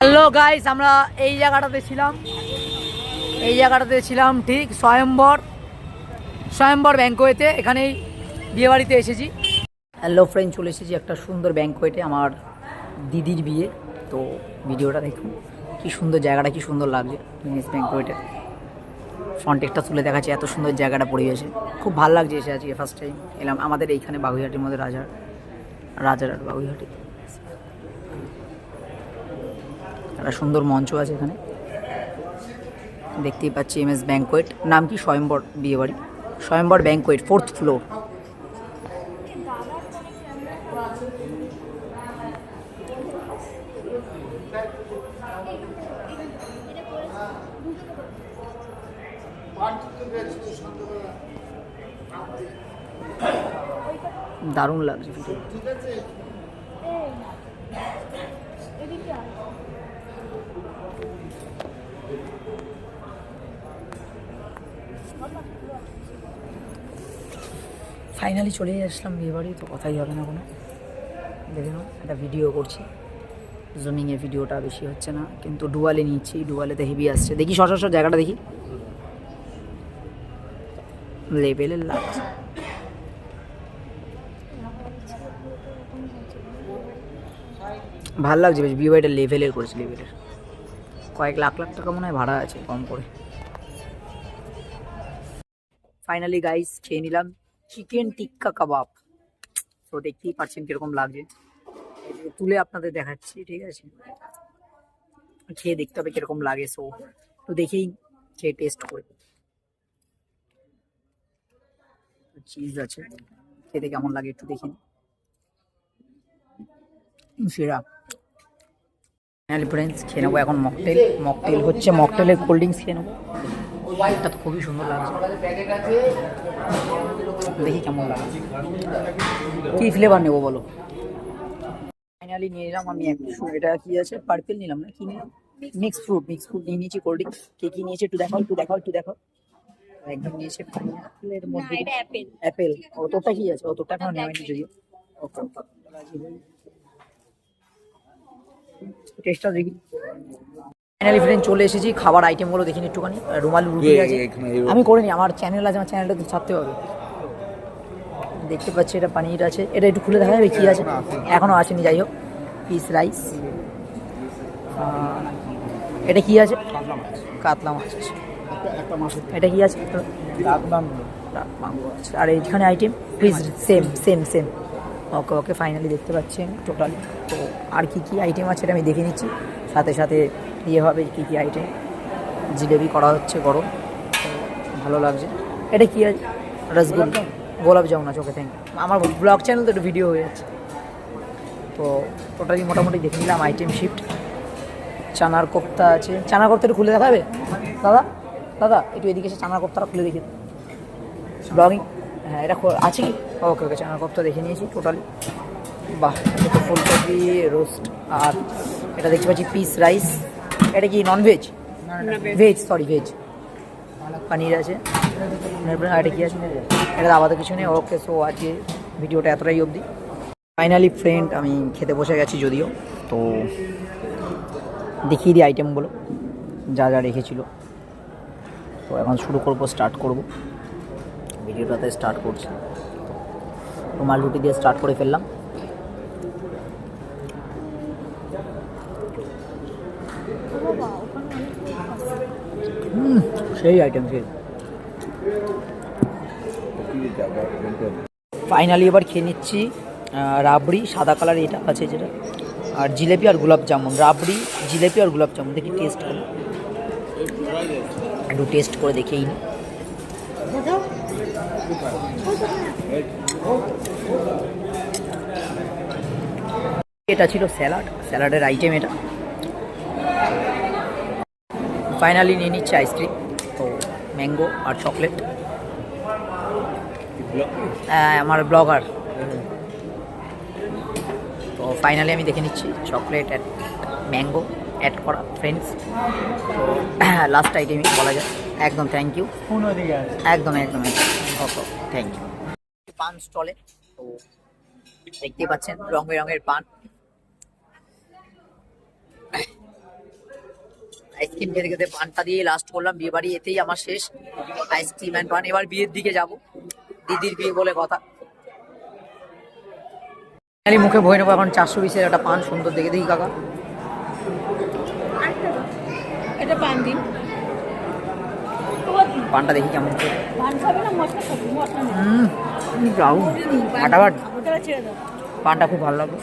Hello guys আমরা এই জায়গাটাতে ছিলাম। এই জায়গাটাতে ছিলাম ঠিক স্বয়ম্বর স্বয়ম্বর ব্যাঙ্কোয়েতে এখানেই বিয়েবাড়িতে এসেছি। হ্যালো ফ্রেন্ড চলে এসেছি একটা সুন্দর ব্যাঙ্কোয়েটে আমার দিদির বিয়ে। তো ভিডিওটা দেখুন, কি সুন্দর জায়গাটা, কি সুন্দর লাগছে মিনিস ব্যাঙ্কোয়েটে ফন্টেকটা তুলে দেখাচ্ছে, এত সুন্দর জায়গাটা পড়ে পরিবেশে। খুব ভালো লাগছে এসে আজকে ফার্স্ট টাইম এলাম। আমাদের এইখানে বাগুইহাটির মধ্যে রাজার রাজারহাট বাগুইহাটি। একটা সুন্দর মঞ্চ আছে এখানে। দেখতেই পাচ্ছি এম এস ব্যাঙ্কোয়েট নাম কি? স্বয়ম্বর বিয়েবাড়ি। Swayambar banquet fourth floor. দারুণ লাগছে। ফাইনালি চলে আসলাম বিয়েবাড়ি তো কথাই হবে না কোনো। দেখে নাও, একটা ভিডিও করছি। জুমিংয়ে ভিডিওটা বেশি হচ্ছে না, কিন্তু ডুয়ালে নিচ্ছি ডুয়ালেতে হেভি আসছে। দেখি সশস্ত্র জায়গাটা দেখি। লেভেলের লাগছে ভালো লাগছে বেশ বিয়েবাড়িটা লেভেলের করেছে লেভেলের কয়েক লাখ লাখ টাকা মনে হয় ভাড়া আছে, কম করে। ফাইনালি গাইস খেয়ে নিলাম। চিকেন টিক্কা কাবাব তো দেখতেই পাচ্ছেন কীরকম লাগছে তুলে আপনাদের দেখাচ্ছি, ঠিক আছে? খেয়ে দেখতে হবে কীরকম লাগে সো তো দেখেই খেয়ে টেস্ট করে। চিজ আছে। খেতে কেমন লাগে একটু দেখি সেরা। ফ্রেন্ডস খেয়ে নেব এখন মকটেল মকটেল হচ্ছে মকটেলের কোল্ড ড্রিঙ্কস খেয়ে নেব। এটা তো খুবই সুন্দর লাগছে। দেখি কেমন লাগে কি ফ্লেভার নেব বলো? ফাইনালি নিয়ে নিলাম আমি একটু এটা কি আছে? পার্পেল নিলাম না? কি নিলাম? মিক্স ফ্রুট মিক্স ফ্রুট নিয়ে নিয়েছি কোল্ড ড্রিঙ্কস কে কি নিয়েছে একটু দেখাও একটু দেখাও একটু দেখাও। একদম নিয়েছে পাইনাপেলের মধ্যে। অ্যাপেল ও তোরটা কি আছে? ও তোরটা এখনও যদিও। ওকে টেস্টটা দেখি। ফাইনালি ফ্রেন্ড চলে এসেছি খাবার আইটেমগুলো দেখিনি একটুখানি রুমাল রুটি আছে। আমি করিনি আমার চ্যানেল আছে আমার চ্যানেলটা তো ছাড়তে হবে। দেখতে পাচ্ছি এটা পানির আছে এটা একটু খুলে দেখা যাবে কি আছে। এখনও আসেনি। যাই হোক পিস রাইস এটা কি আছে? কাতলা মাছ। আছে। এটা কি আছে? আছে। আর এইখানে item please same same same okay okay finally দেখতে পাচ্ছেন টোটাল তো আর কি কি আইটেম আছে এটা আমি দেখে নিচ্ছি। সাথে সাথে ইয়ে হবে কী কী আইটেম? জিলেবি করা হচ্ছে গরম তো ভালো লাগছে। এটা কী আছে রসগোল্লা। গোলাপ জামুন। আছে ওকে থ্যাংক আমার ব্লগ চ্যানেল তো একটু ভিডিও হয়ে যাচ্ছে। তো টোটালি মোটামুটি দেখে নিলাম আইটেম শিফট চানার কোপ্তা আছে। চানার কোপ্তা একটু খুলে দেখাবে? দাদা দাদা একটু এদিকে এসে চানার কোপ্তাটা খুলে দেখি। ব্লগিং হ্যাঁ এটা আছে কি? ওকে ওকে চানার কোপ্তা দেখে নিয়েছি টোটালি বাহ ফুলকপি রোস্ট আর এটা দেখতে পাচ্ছি পিস রাইস এটা কি non veg veg sorry veg paneer আছে। এটা কি আছে? এটা আপাতত কিছু নেই। ওকে সো আজকে ভিডিওটা এতটাই অবধি। ফাইনালি ফ্রেন্ড আমি খেতে বসে গেছি যদিও। তো দেখিয়ে দিই আইটেমগুলো যা যা রেখেছিল। তো এখন শুরু করব স্টার্ট করব। ভিডিওটাতে স্টার্ট করছি। রুমাল রুটি দিয়ে স্টার্ট করে ফেললাম। সেই আইটেম সেই ফাইনালি এবার খেয়ে নিচ্ছি রাবড়ি, সাদা কালার এটা আছে যেটা, আর জিলেপি আর গোলাপ জামুন। রাবড়ি, জিলেপি আর গোলাপ জামুন, দেখি টেস্ট করে একটু টেস্ট করে দেখেই নি। এটা ছিল স্যালাড স্যালাডের আইটেম এটা। ফাইনালি নিয়ে নিচ্ছে আইসক্রিম ম্যাঙ্গো আর চকলেট হ্যাঁ আমার ব্লগার তো ফাইনালি আমি দেখে নিচ্ছি চকলেট অ্যাড ম্যাঙ্গো অ্যাড করা ফ্রেন্ডস তো লাস্ট আইটেমই বলা যায়। একদম থ্যাংক ইউ একদম একদম ওকে থ্যাংক ইউ পান স্টলে তো দেখতেই পাচ্ছেন রং বেরঙের পান। আইসক্রিম খেতে খেতে পানটা দিয়ে লাস্ট করলাম বিয়ে বাড়ি এতেই আমার শেষ। আইসক্রিম অ্যান্ড পান। এবার বিয়ের দিকে যাব। দিদির বিয়ে বলে কথা। খালি মুখে বয়ে নেব এখন চারশো বিশের একটা পান সুন্দর দেখে দেখি কাকা। এটা পান দিন। পানটা দেখি কেমন পানটা খুব ভালো লাগল।